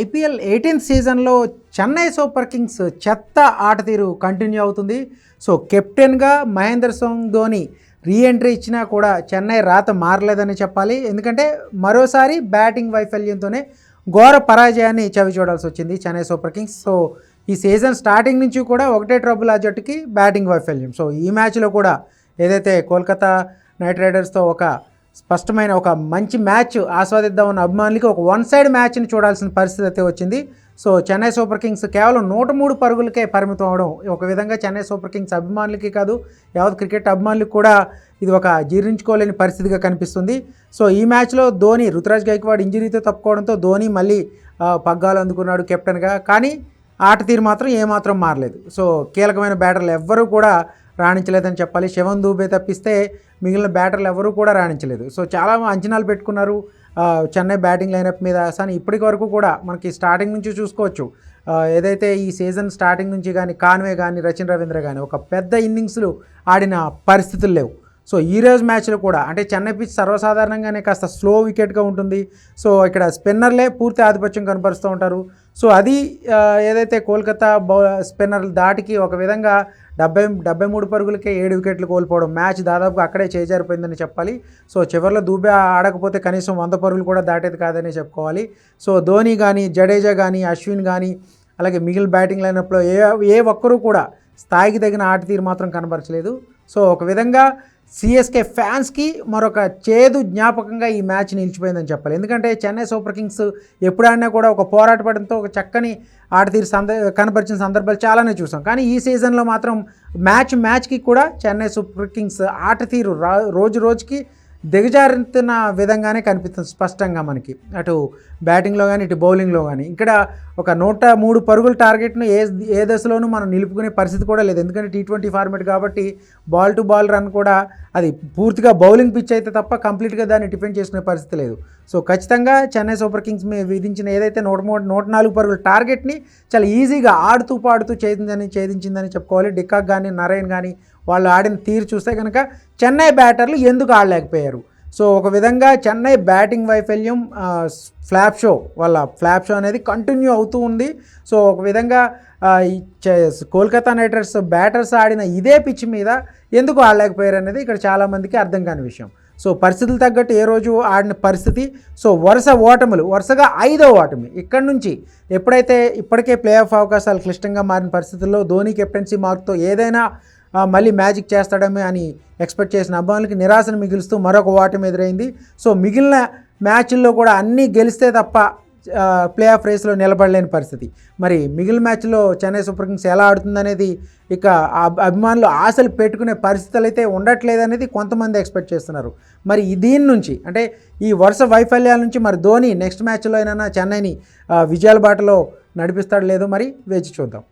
IPL eighteenth సీజన్లో Chennai super Kings చెత్త ఆట తీరు కంటిన్యూ అవుతుంది. సో కెప్టెన్గా మహేంద్ర సింగ్ ధోని రీఎంట్రీ ఇచ్చినా కూడా చెన్నై రాత మారలేదని చెప్పాలి. ఎందుకంటే మరోసారి బ్యాటింగ్ వైఫల్యంతోనే ఘోర పరాజయాన్ని చవి చూడాల్సి వచ్చింది చెన్నై సూపర్ కింగ్స్. సో ఈ సీజన్ స్టార్టింగ్ నుంచి కూడా ఒకటే ట్రబుల్ ఆ జట్టుకి బ్యాటింగ్ వైఫల్యం. సో ఈ మ్యాచ్లో కూడా ఏదైతే కోల్కతా నైట్ రైడర్స్తో ఒక స్పష్టమైన ఒక మంచి మ్యాచ్ ఆస్వాదిద్దాం ఉన్న అభిమానులకి ఒక వన్ సైడ్ మ్యాచ్ని చూడాల్సిన పరిస్థితి అయితే వచ్చింది. సో చెన్నై సూపర్ కింగ్స్ కేవలం నూట మూడు పరుగులకే పరిమితం అవడం ఒక విధంగా చెన్నై సూపర్ కింగ్స్ అభిమానులకి కాదు యావత్ క్రికెట్ అభిమానులకి కూడా ఇది ఒక జీర్ణించుకోలేని పరిస్థితిగా కనిపిస్తుంది. సో ఈ మ్యాచ్లో ధోని రుతురాజ్ గైక్వాడ్ ఇంజరీతో తప్పుకోవడంతో ధోని మళ్ళీ పగ్గాలు అందుకున్నాడు కెప్టెన్గా. కానీ ఆట తీరు మాత్రం ఏమాత్రం మారలేదు. సో కీలకమైన బ్యాటర్లు ఎవ్వరూ కూడా రాణించలేదని చెప్పాలి. శివన్ దూబే తప్పిస్తే మిగిలిన బ్యాటర్లు ఎవరూ కూడా రాణించలేదు. సో చాలా అంచనాలు పెట్టుకున్నారు చెన్నై బ్యాటింగ్ లైనప్ మీద. కానీ ఇప్పటి వరకు కూడా మనకి స్టార్టింగ్ నుంచి చూసుకోవచ్చు. ఏదైతే ఈ సీజన్ స్టార్టింగ్ నుంచి కానీ కాన్వే కానీ రచిన్ రవీంద్ర కానీ ఒక పెద్ద ఇన్నింగ్స్లు ఆడిన పరిస్థితులు లేవు. సో ఈ రోజు మ్యాచ్లో కూడా అంటే చెన్నై పిచ్ సర్వసాధారణంగానే కాస్త స్లో వికెట్గా ఉంటుంది. సో ఇక్కడ స్పిన్నర్లే పూర్తి ఆధిపత్యం కనపరుస్తూ ఉంటారు. సో అది ఏదైతే కోల్కతా బౌ స్పిన్నర్ల దాటికి ఒక విధంగా డెబ్బై డెబ్బై మూడు పరుగులకే ఏడు వికెట్లు కోల్పోవడం మ్యాచ్ దాదాపుగా అక్కడే చేజారిపోయిందని చెప్పాలి. సో చివరిలో దూబే ఆడకపోతే కనీసం వంద పరుగులు కూడా దాటేది కాదని చెప్పుకోవాలి. సో ధోని కానీ జడేజా కానీ అశ్విన్ కానీ అలాగే మిగిలిన బ్యాటింగ్ లైనప్లో ఏ ఏ ఒక్కరూ కూడా స్థాయికి తగిన ఆట తీరు మాత్రం కనబరచలేదు. సో ఒక విధంగా సిఎస్కే ఫ్యాన్స్కి మరొక చేదు జ్ఞాపకంగా ఈ మ్యాచ్ నిలిచిపోయిందని చెప్పాలి. ఎందుకంటే చెన్నై సూపర్ కింగ్స్ ఎప్పుడు ఆడినా కూడా ఒక పోరాట పడంతో ఒక చక్కని ఆట తీరు సంద కనపరిచిన సందర్భాలు చాలానే చూసాం. కానీ ఈ సీజన్లో మాత్రం మ్యాచ్ మ్యాచ్కి కూడా చెన్నై సూపర్ కింగ్స్ ఆట తీరు రా రోజు రోజుకి దిగజారుతున్న విధంగానే కనిపిస్తుంది స్పష్టంగా మనకి. అటు బ్యాటింగ్లో కానీ ఇటు బౌలింగ్లో కానీ ఇక్కడ ఒక నూట మూడు పరుగుల టార్గెట్ను ఏ ఏ దశలోనూ మనం నిలుపుకునే పరిస్థితి కూడా లేదు. ఎందుకంటే టీ ట్వంటీ ఫార్మేట్ కాబట్టి బాల్ టు బాల్ రన్ కూడా అది పూర్తిగా బౌలింగ్ పిచ్ అయితే తప్ప కంప్లీట్గా దాన్ని డిఫెండ్ చేసుకునే పరిస్థితి లేదు. సో ఖచ్చితంగా చెన్నై సూపర్ కింగ్స్ మీద విధించిన ఏదైతే నూట మూడు నూట నాలుగు పరుగుల టార్గెట్ని చాలా ఈజీగా ఆడుతూ పాడుతూ ఛేదిందని ఛేదించిందని చెప్పుకోవాలి. డికాక్ కానీ నరేన్ కానీ వాళ్ళు ఆడిన తీరు చూస్తే కనుక చెన్నై బ్యాటర్లు ఎందుకు ఆడలేకపోయారు? సో ఒక విధంగా చెన్నై బ్యాటింగ్ వైఫల్యం ఫ్లాప్ షో వాళ్ళ ఫ్లాప్ షో అనేది కంటిన్యూ అవుతూ ఉంది. సో ఒక విధంగా కోల్కతా నైట్ రైడర్స్ బ్యాటర్స్ ఆడిన ఇదే పిచ్ మీద ఎందుకు ఆడలేకపోయారు అనేది ఇక్కడ చాలామందికి అర్థం కాని విషయం. సో పరిస్థితులు తగ్గట్టు ఏ రోజు ఆడిన పరిస్థితి సో వరుస ఓటములు వరుసగా ఐదో ఓటమి. ఇక్కడ నుంచి ఎప్పుడైతే ఇప్పటికే ప్లే ఆఫ్ అవకాశాలు క్లిష్టంగా మారిన పరిస్థితుల్లో ధోని కెప్టెన్సీ మార్క్తో ఏదైనా మళ్ళీ మ్యాజిక్ చేస్తాడమే అని ఎక్స్పెక్ట్ చేసిన అబ్బాయిలకి నిరాశను మిగులుస్తూ మరొక ఓటమి ఎదురైంది సో మిగిలిన మ్యాచ్ల్లో కూడా అన్నీ గెలిస్తే తప్ప ప్లే ఆఫ్ రేస్లో నిలబడలేని పరిస్థితి. మరి మిగిలిన మ్యాచ్లో చెన్నై సూపర్ కింగ్స్ ఎలా ఆడుతుందనేది ఇక ఆ అభిమానులు ఆశలు పెట్టుకునే పరిస్థితులు అయితే ఉండట్లేదనేది కొంతమంది ఎక్స్పెక్ట్ చేస్తున్నారు. మరి దీని నుంచి అంటే ఈ వరుస వైఫల్యాల నుంచి మరి ధోని నెక్స్ట్ మ్యాచ్లో అయినా చెన్నైని విజయాల బాటలో నడిపిస్తాడు లేదో మరి వేచి చూద్దాం.